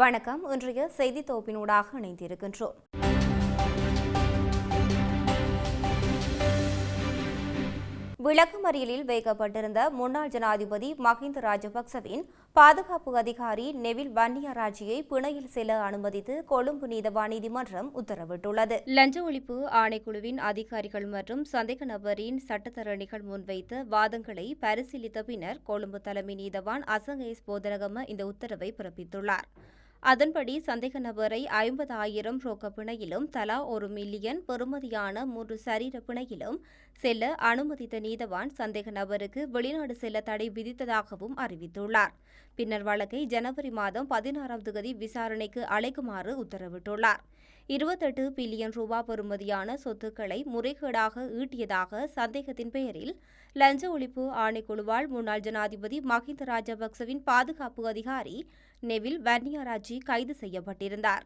வணக்கம். இன்றைய செய்தி தொகுப்பினூடாக இணைந்திருக்கின்றோம். விளக்கமறியலில் வைக்கப்பட்டிருந்த முன்னாள் ஜனாதிபதி மஹிந்த ராஜபக்சவின் பாதுகாப்பு அதிகாரி நெவில் வன்னியராஜியை பிணையில் செல்ல அனுமதித்து கொழும்பு நீதவான் நீதிமன்றம் உத்தரவிட்டுள்ளது. லஞ்ச ஒழிப்பு ஆணைக்குழுவின் அதிகாரிகள் மற்றும் சந்தேக நபரின் சட்டத்தரணிகள் முன்வைத்த வாதங்களை பரிசீலித்த பின்னர் கொழும்பு தலைமை நீதவான் அசங்கேஸ் போதரகம இந்த உத்தரவை பிறப்பித்துள்ளார். அதன்படி சந்தேக நபரை ஐம்பது ஆயிரம் ரொக்க பிணையிலும் தலா ஒரு மில்லியன் பெறுமதியான மூன்று சரீர பிணையிலும் செல்ல அனுமதித்த நீதவான் சந்தேக நபருக்கு வெளிநாடு செல்ல தடை விதித்ததாகவும் அறிவித்துள்ளார். பின்னர் வழக்கை ஜனவரி மாதம் பதினாறாம் தேதி விசாரணைக்கு அழைக்குமாறு உத்தரவிட்டுள்ளார். இருபத்தெட்டு பில்லியன் ரூபாய் பெறுமதியான சொத்துக்களை முறைகேடாக ஈட்டியதாக சந்தேகத்தின் பெயரில் லஞ்ச ஒழிப்பு ஆணைக்குழுவால் முன்னாள் ஜனாதிபதி மஹிந்த ராஜபக்சவின் பாதுகாப்பு அதிகாரி நெவில் வன்னியாராஜி கைது செய்யப்பட்டிருந்தார்.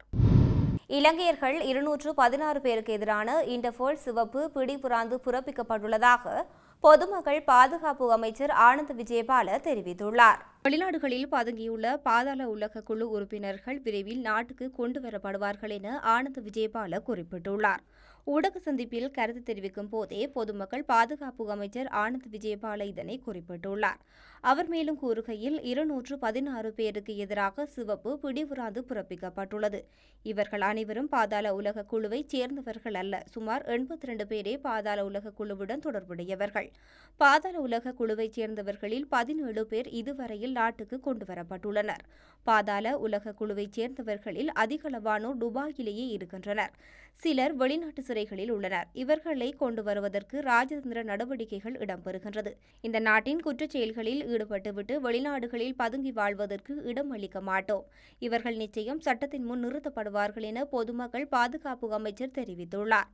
இலங்கையர்கள் இருநூற்று பதினாறு பேருக்கு எதிரான இன்டர்போல் சிவப்பு பிடிபுராந்து பிறப்பிக்கப்பட்டுள்ளதாக பொதுமக்கள் பாதுகாப்பு அமைச்சர் ஆனந்த் விஜயபால தெரிவித்துள்ளார். வெளிநாடுகளில் பதுங்கியுள்ள பாதாள உலக குழு உறுப்பினர்கள் விரைவில் நாட்டுக்கு கொண்டு வரப்படுவார்கள் என ஆனந்த் விஜயபால குறிப்பிட்டுள்ளார். ஊடக சந்திப்பில் கருத்து தெரிவிக்கும் போதே பொதுமக்கள் பாதுகாப்பு அமைச்சர் ஆனந்த் விஜயபால இதனை குறிப்பிட்டுள்ளார். அவர் மேலும் கூறுகையில் இருநூற்று பதினாறு பேருக்கு எதிராக சிவப்பு பிடிவுராந்து பிறப்பிக்கப்பட்டுள்ளது. இவர்கள் அனைவரும் பாதாள உலக குழுவைச் சேர்ந்தவர்கள் அல்ல. சுமார் எண்பத்தி ரெண்டு பேரே பாதாள உலக குழுவுடன் தொடர்புடையவர்கள். பாதாள உலக குழுவைச் சேர்ந்தவர்களில் பதினேழு பேர் இதுவரையில் நாட்டுக்கு கொண்டுவரப்பட்டுள்ளனர் பாதாள உலக குழுவைச் சேர்ந்தவர்களில் அதிகளவானோர் துபாயிலேயே இருக்கின்றனர். சிலர் வெளிநாட்டு சிறைகளில் உள்ளனர். இவர்களை கொண்டு வருவதற்கு ராஜதந்திர நடவடிக்கைகள் இடம்பெறுகின்றது. இந்த நாட்டின் குற்றச் செயல்களில் ஈடுபட்டுவிட்டு வெளிநாடுகளில் பதுங்கி வாழ்வதற்கு இடம் அளிக்க மாட்டோம். இவர்கள் நிச்சயம் சட்டத்தின் முன் நிறுத்தப்படுவார்கள் என பொதுமக்கள் பாதுகாப்பு அமைச்சர் தெரிவித்துள்ளார்.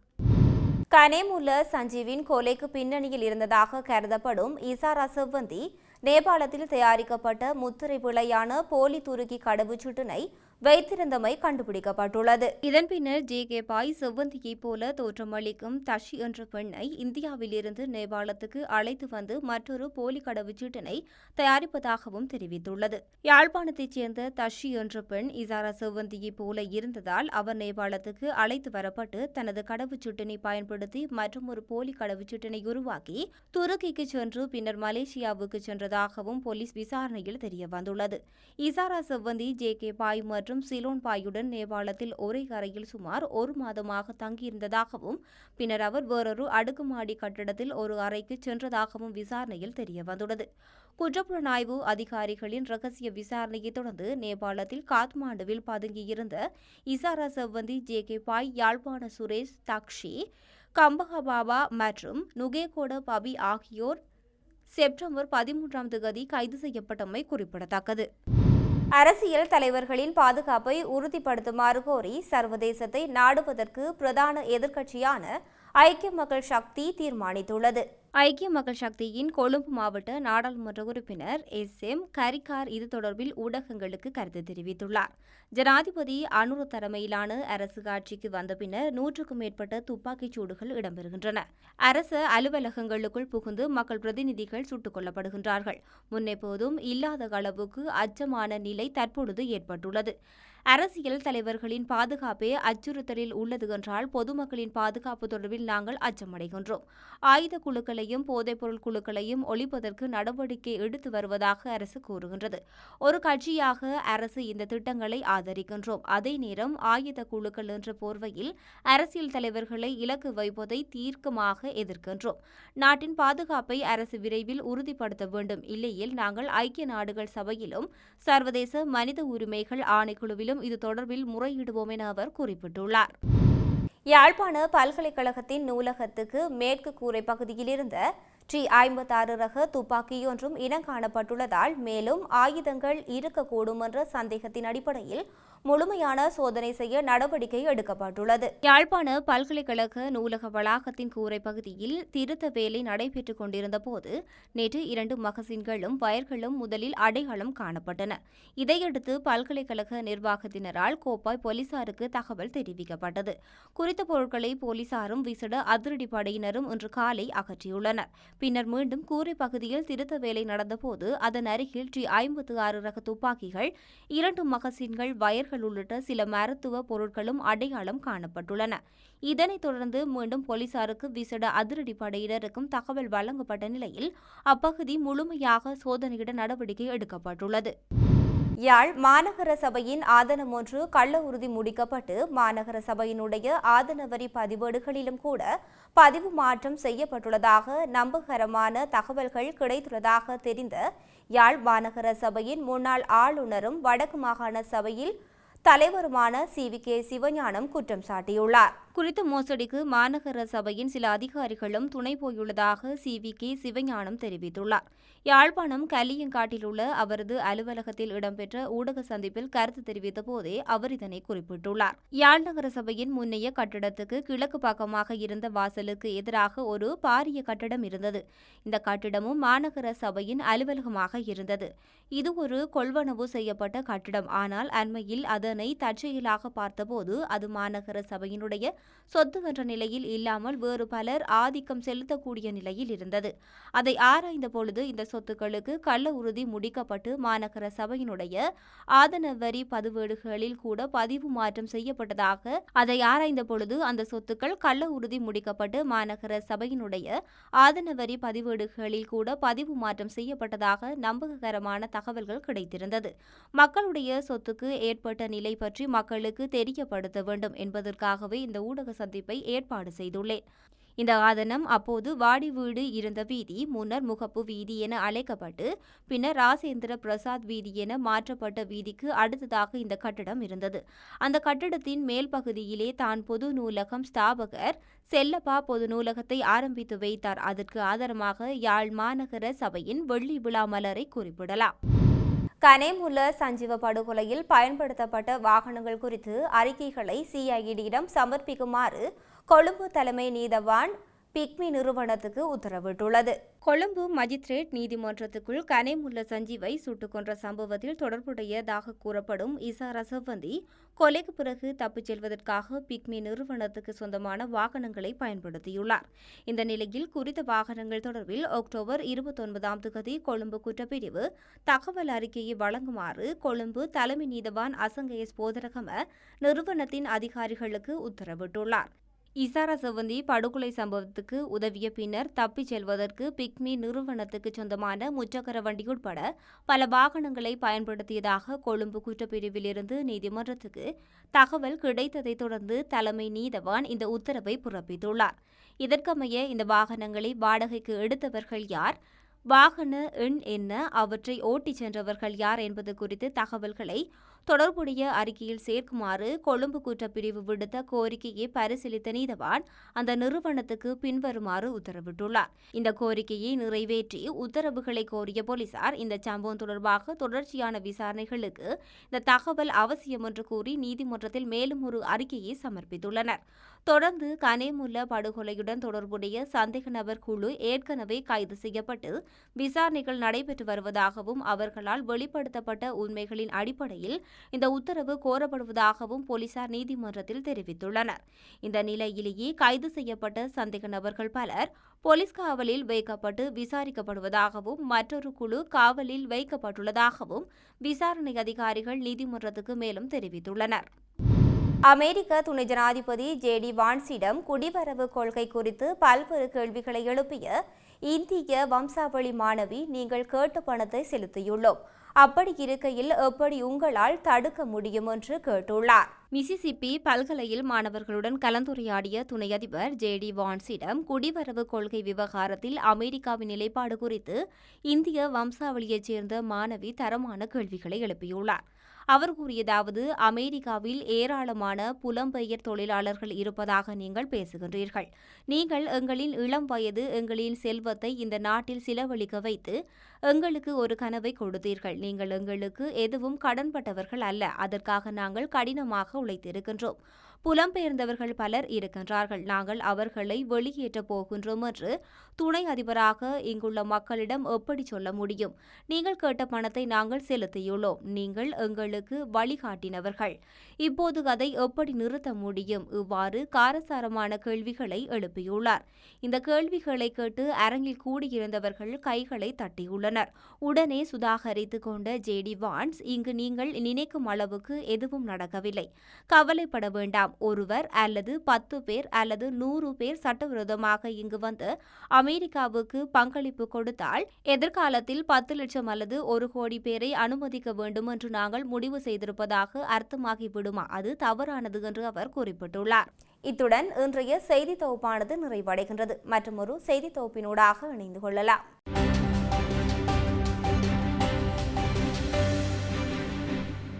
கனேமுல்ல சஞ்சீவின் கொலைக்கு பின்னணியில் இருந்ததாக கருதப்படும் இசாரா செவ்வந்தி நேபாளத்தில் தயாரிக்கப்பட்ட முத்திரை பிழையான போலி துருக்கி கடவுச்சீட்டினை வைத்திருந்தமை கண்டுபிடிக்கப்பட்டுள்ளது. இதன் பின்னர் ஜே கே பாய் செவ்வந்தியைப் போல தோற்றமளிக்கும் தஷி என்ற பெண்ணை இந்தியாவிலிருந்து நேபாளத்துக்கு அழைத்து வந்து மற்றொரு போலி கடவுச்சீட்டினை தயாரிப்பதாகவும் தெரிவித்துள்ளது. யாழ்ப்பாணத்தைச் சேர்ந்த தஷி என்ற பெண் இசாரா செவ்வந்தியைப் போல இருந்ததால் அவர் நேபாளத்துக்கு அழைத்து வரப்பட்டு தனது கடவுச்சீட்டினை பயன்படுத்தி மற்றொரு போலி கடவுச்சீட்டினை உருவாக்கி துருக்கிக்கு சென்று பின்னர் மலேசியாவுக்கு சென்றதாகவும் போலீஸ் விசாரணையில் தெரியவந்துள்ளது. இசாரா செவ்வந்தி ஜே கே பாய் மற்றும் மற்றும் சிலோன் பாயுடன் நேபாளத்தில் ஒரே அறையில் சுமார் ஒரு மாதமாக தங்கியிருந்ததாகவும் பின்னர் அவர் வேறொரு அடுக்குமாடி கட்டடத்தில் ஒரு அறைக்கு சென்றதாகவும் விசாரணையில் தெரியவந்துள்ளது. குற்றப்புலனாய்வு அதிகாரிகளின் ரகசிய விசாரணையை தொடர்ந்து நேபாளத்தில் காத்மாண்டுவில் பதுங்கியிருந்த இசாரா செவ்வந்தி ஜே கே பாய் யாழ்ப்பாண சுரேஷ் தக்ஷி கம்பகபாபா மற்றும் நுகேகோட பபி ஆகியோர் செப்டம்பர் பதிமூன்றாம் தேதி கைது செய்யப்பட்டமை குறிப்பிடத்தக்கது. அரசியல் தலைவர்களின் பாதுகாப்பை உறுதிப்படுத்துமாறு கோரி சர்வதேசத்தை நாடுவதற்கு பிரதான எதிர்க்கட்சியான ஐக்கிய மக்கள் சக்தி தீர்மானித்துள்ளது. ஐக்கிய மக்கள் சக்தியின் கொழும்பு மாவட்ட நாடாளுமன்ற உறுப்பினர் எஸ் எம் கரிகார் இது தொடர்பில் ஊடகங்களுக்கு கருத்து தெரிவித்துள்ளார். ஜனாதிபதி அனுர தலைமையிலான அரசு காட்சிக்கு வந்த பின்னர் நூற்றுக்கும் மேற்பட்ட துப்பாக்கிச் சூடுகள் இடம்பெறுகின்றன. அரசு அலுவலகங்களுக்குள் புகுந்து மக்கள் பிரதிநிதிகள் சுட்டுக் கொல்லப்படுகின்றார்கள். முன்னெப்போதும் இல்லாத அளவுக்கு அச்சமான நிலை தற்பொழுது ஏற்பட்டுள்ளது. அரசியல் தலைவர்களின் பாதுகாப்பே அச்சுறுத்தலில் உள்ளது என்றால் பொதுமக்களின் பாதுகாப்பு தொடர்பில் நாங்கள் அச்சமடைகின்றோம். ஆயுத குழுக்களையும் போதைப்பொருள் குழுக்களையும் ஒழிப்பதற்கு நடவடிக்கை எடுத்து வருவதாக அரசு கூறுகின்றது. ஒரு கட்சியாக அரசு இந்த திட்டங்களை ஆதரிக்கின்றோம். அதே நேரம் ஆயுத குழுக்கள் என்ற போர்வையில் அரசியல் தலைவர்களை இலக்கு வைப்பதை தீர்க்கமாக எதிர்க்கின்றோம். நாட்டின் பாதுகாப்பை அரசு விரைவில் உறுதிப்படுத்த வேண்டும். இல்லையில் நாங்கள் ஐக்கிய நாடுகள் சபையிலும் சர்வதேச மனித உரிமைகள் ஆணைக்குழுவிலும் இது தொடர்பில் முறையிடுவோம் என அவர் குறிப்பிட்டுள்ளார். யாழ்ப்பாண பல்கலைக்கழகத்தின் நூலகத்துக்கு மேற்கு கூரை பகுதியில் இருந்த டி ஐம்பத்தாறு ரக துப்பாக்கியொன்றும் இனங்காணப்பட்டுள்ளதால் மேலும் ஆயுதங்கள் இருக்கக்கூடும் என்ற சந்தேகத்தின் அடிப்படையில் முழுமையான சோதனை செய்ய நடவடிக்கை எடுக்கப்பட்டுள்ளது. யாழ்ப்பாண பல்கலைக்கழக நூலக வளாகத்தின் கூரை பகுதியில் திருத்த வேலை நடைபெற்றுக் கொண்டிருந்த போது நேற்று இரண்டு மகசின்களும் வயர்களும் முதலில் அடையாளம் காணப்பட்டன. இதையடுத்து பல்கலைக்கழக நிர்வாகத்தினரால் கோப்பாய் போலீசாருக்கு தகவல் தெரிவிக்கப்பட்டது. குறித்த பொருட்களை போலீசாரும் விசிட அதிரடி படையினரும் இன்று காலை அகற்றியுள்ளனர். பின்னர் மீண்டும் கூரை பகுதியில் திருத்த வேலை நடந்தபோது அதன் அருகில் டி ஐம்பத்து ஆறு ரக துப்பாக்கிகள் இரண்டு மகசின்கள் வயர்கள் மலர்கள் உள்ளிட்ட சில மருத்துவ பொருட்களும் அடையாளம் காணப்பட்டுள்ளன. இதனைத் தொடர்ந்து மீண்டும் போலீசாருக்கு விசேட அதிரடி படையினருக்கும் தகவல் வழங்கப்பட்ட நிலையில் அப்பகுதி முழுமையாக சோதனையிட நடவடிக்கை எடுக்கப்பட்டுள்ளது. யாழ் மாநகர சபையின் ஆதனம் ஒன்று கள்ள உறுதி முடிக்கப்பட்டு மாநகர சபையினுடைய ஆதன வரி பதிவேடுகளிலும் கூட பதிவு மாற்றம் செய்யப்பட்டுள்ளதாக நம்பகரமான தகவல்கள் கிடைத்துள்ளதாக தெரிந்த யாழ் மாநகர சபையின் முன்னாள் ஆளுநரும் வடக்கு மாகாண சபையில் தலைவருமான சி. வி. கே. சிவஞானம் குற்றம் சாட்டியுள்ளார். குறித்த மோசடிக்கு மாநகர சபையின் சில அதிகாரிகளும் துணை போயுள்ளதாக சி. வி. கே. சிவஞானம் தெரிவித்துள்ளார். யாழ்ப்பாணம் கலியங்காட்டில் உள்ள அவரது அலுவலகத்தில் இடம்பெற்ற ஊடக சந்திப்பில் கருத்து தெரிவித்த போதே அவர் இதனை குறிப்பிட்டுள்ளார். யாழ் நகர சபையின் முன்னைய கட்டிடத்துக்கு கிழக்கு பக்கமாக இருந்த வாசலுக்கு எதிராக ஒரு பாரிய கட்டிடம் இருந்தது. இந்த கட்டிடமும் மாநகர சபையின் அலுவலகமாக இருந்தது. இது ஒரு கொள்வனவு செய்யப்பட்ட கட்டிடம். ஆனால் அண்மையில் அது அதனை தற்செயலாக பார்த்தபோது அது மாநகர சபையினுடைய சொத்து என்ற நிலையில் இல்லாமல் வேறு பலர் ஆதிக்கம் செலுத்தக்கூடிய நிலையில் இருந்தது. அதை ஆராய்ந்த பொழுது இந்த சொத்துக்களுக்கு கள்ள உறுதி முடிக்கப்பட்டு மாநகர சபையினுடைய ஆதன வரி பதிவேடுகளில் கூட பதிவு மாற்றம் செய்யப்பட்டதாக அதை ஆராய்ந்த பொழுது அந்த சொத்துக்கள் கள்ள உறுதி முடிக்கப்பட்டு மாநகர சபையினுடைய ஆதன வரி பதிவேடுகளில் கூட பதிவு மாற்றம் செய்யப்பட்டதாக நம்பகரமான தகவல்கள் கிடைத்திருந்தது. மக்களுடைய சொத்துக்கு ஏற்பட்ட நிலை பற்றி மக்களுக்கு தெரியப்படுத்த வேண்டும் என்பதற்காகவே இந்த ஊடக சந்திப்பை ஏற்பாடு செய்துள்ளேன். இந்த ஆதனம் அப்போது வாடி வீடு இருந்த வீதி முன்னர் முகப்பு வீதி என அழைக்கப்பட்டு பின்னர் ராசேந்திர பிரசாத் வீதி என மாற்றப்பட்ட வீதிக்கு அடுத்ததாக இந்த கட்டடம் இருந்தது. அந்த கட்டடத்தின் மேல் பகுதியிலே தான் பொது நூலகம் ஸ்தாபகர் செல்லப்பா பொது நூலகத்தை ஆரம்பித்து வைத்தார். அதற்கு ஆதாரமாக யாழ் மாநகர சபையின் வெள்ளி விழா மலரை குறிப்பிடலாம். கனேமுல்ல சஞ்சீவ படுகொலையில் பயன்படுத்தப்பட்ட வாகனங்கள் குறித்து அறிக்கைகளை சிஐடியிடம் சமர்ப்பிக்குமாறு கொழும்பு தலைமை நீதவான் பிக்மி நிறுவனத்துக்கு உத்தரவிட்டுள்ளது. கொழும்பு மஜிஸ்ட்ரேட் நீதிமன்றத்துக்குள் கனேமுல்ல சஞ்சீவை சுட்டுக் கொன்ற சம்பவத்தில் தொடர்புடையதாக கூறப்படும் இசாரா செவ்வந்தி கொலைக்கு பிறகு தப்பிச் செல்வதற்காக பிக்மி நிறுவனத்துக்கு சொந்தமான வாகனங்களை பயன்படுத்தியுள்ளார். இந்த நிலையில் குறித்த வாகனங்கள் தொடர்பில் அக்டோபர் இருபத்தொன்பதாம் தேதி கொழும்பு குற்றப்பிரிவு தகவல் அறிக்கையை வழங்குமாறு கொழும்பு தலைமை நீதவான் அசங்கேஸ் போதரகம நிறுவனத்தின் அதிகாரிகளுக்கு உத்தரவிட்டுள்ளார். இசாரா செவந்தி படுகொலை சம்பவத்துக்கு உதவிய பின்னர் தப்பிச் செல்வதற்கு பிக்மி நிறுவனத்துக்கு சொந்தமான முச்சக்கர வண்டி உட்பட பல வாகனங்களை பயன்படுத்தியதாக கொழும்பு குற்றப்பிரிவிலிருந்து நீதிமன்றத்துக்கு தகவல் கிடைத்ததைத் தொடர்ந்து தலைமை நீதவான் இந்த உத்தரவை பிறப்பித்துள்ளார். இதற்கமைய இந்த வாகனங்களை வாடகைக்கு எடுத்தவர்கள் யார்? வாகன எண் என்ன? அவற்றை ஓட்டிச் சென்றவர்கள் யார் என்பது குறித்து தகவல்களை தொடர்புடைய அறிக்கையில் சேர்க்குமாறு கொழும்பு குற்றப்பிரிவு விடுத்த கோரிக்கையை பரிசீலித்த நீதவான் அந்த நிறுவனத்துக்கு பின்வருமாறு உத்தரவிட்டுள்ளார். இந்த கோரிக்கையை நிறைவேற்றி உத்தரவுகளை கோரிய போலீசார் இந்த சம்பவம் தொடர்பாக தொடர்ச்சியான விசாரணைகளுக்கு இந்த தகவல் அவசியம் என்று கூறி நீதிமன்றத்தில் மேலும் ஒரு அறிக்கையை சமர்ப்பித்துள்ளனர். தொடர்ந்து கனேமுல்ல படுகொலையுடன் தொடர்புடைய சந்தேக நபர் குழு ஏற்கனவே கைது செய்யப்பட்டு விசாரணைகள் நடைபெற்று வருவதாகவும் அவர்களால் வெளிப்படுத்தப்பட்ட உண்மைகளின் அடிப்படையில் இந்த உத்தரவு கோரப்படுவதாகவும் போலீசார் நீதிமன்றத்தில் தெரிவித்துள்ளனர். இந்த நிலையிலேயே கைது செய்யப்பட்ட சந்தேக நபர்கள் பலர் போலீஸ் காவலில் வைக்கப்பட்டு விசாரிக்கப்படுவதாகவும் மற்றொரு குழு காவலில் வைக்கப்பட்டுள்ளதாகவும் விசாரணை அதிகாரிகள் நீதிமன்றத்துக்கு மேலும் தெரிவித்துள்ளனர். அமெரிக்க துணை ஜனாதிபதி ஜே டி வான்ஸிடம் குடிவரவு கொள்கை குறித்து பல்வேறு கேள்விகளை எழுப்பிய இந்திய வம்சாவளி மாணவி நீங்கள் கேட்ட பணத்தை செலுத்தியுள்ளோம். அப்படி இருக்கையில் எப்படி உங்களால் தடுக்க முடியும்? என்று கேட்டுள்ளார். மிசிசிப்பி பல்கலையில் மாணவர்களுடன் கலந்துரையாடிய துணை அதிபர் ஜே டி வான்ஸிடம் குடிவரவு கொள்கை விவகாரத்தில் அமெரிக்காவின் நிலைப்பாடு குறித்து இந்திய வம்சாவளியைச் சேர்ந்த மாணவி தரமான கேள்விகளை எழுப்பியுள்ளார். அவர் கூறியதாவது அமெரிக்காவில் ஏராளமான புலம்பெயர் தொழிலாளர்கள் இருப்பதாக நீங்கள் பேசுகின்றீர்கள். நீங்கள் எங்களின் இளம் வயது எங்களின் செல்வத்தை இந்த நாட்டில் செலவழிக்க வைத்து எங்களுக்கு ஒரு கனவை கொடுத்தீர்கள். நீங்கள் எங்களுக்கு எதுவும் கடன்பட்டவர்கள் அல்ல. அதற்காக நாங்கள் கடினமாக உழைத்திருக்கின்றோம். புலம்பெயர்ந்தவர்கள் பலர் இருக்கின்றார்கள். நாங்கள் அவர்களை வெளியேற்றப் போகின்றோம் என்று துணை அதிபராக இங்குள்ள மக்களிடம் எப்படி சொல்ல முடியும்? நீங்கள் கேட்ட பணத்தை நாங்கள் செலுத்தியுள்ளோம். நீங்கள் எங்களுக்கு வழிகாட்டினவர்கள். இப்போது அதை எப்படி நிறுத்த முடியும்? இவ்வாறு காரசாரமான கேள்விகளை எழுப்பியுள்ளார். இந்த கேள்விகளை கேட்டு அரங்கில் கூடியிருந்தவர்கள் கைகளை தட்டியுள்ளனர். உடனே சுதாகரித்து கொண்ட ஜேடி வான்ஸ் இங்கு நீங்கள் நினைக்கும் அளவுக்கு எதுவும் நடக்கவில்லை. கவலைப்பட வேண்டாம். ஒருவர் அல்லது பத்து பேர் அல்லது நூறு பேர் சட்டவிரோதமாக இங்கு வந்து அமெரிக்காவுக்கு பங்களிப்பு கொடுத்தால் எதிர்காலத்தில் பத்து லட்சம் அல்லது ஒரு கோடி பேரை அனுமதிக்க வேண்டும் என்று நாங்கள் முடிவு செய்திருப்பதாக அர்த்தமாகிவிடுமா? அது தவறானது என்று அவர் குறிப்பிட்டுள்ளார். இத்துடன் இன்றைய செய்தி தொகுப்பானது நிறைவடைகின்றது. மற்றும் ஒரு செய்தி தொகுப்பினூடாக இணைந்து கொள்ளலாம்.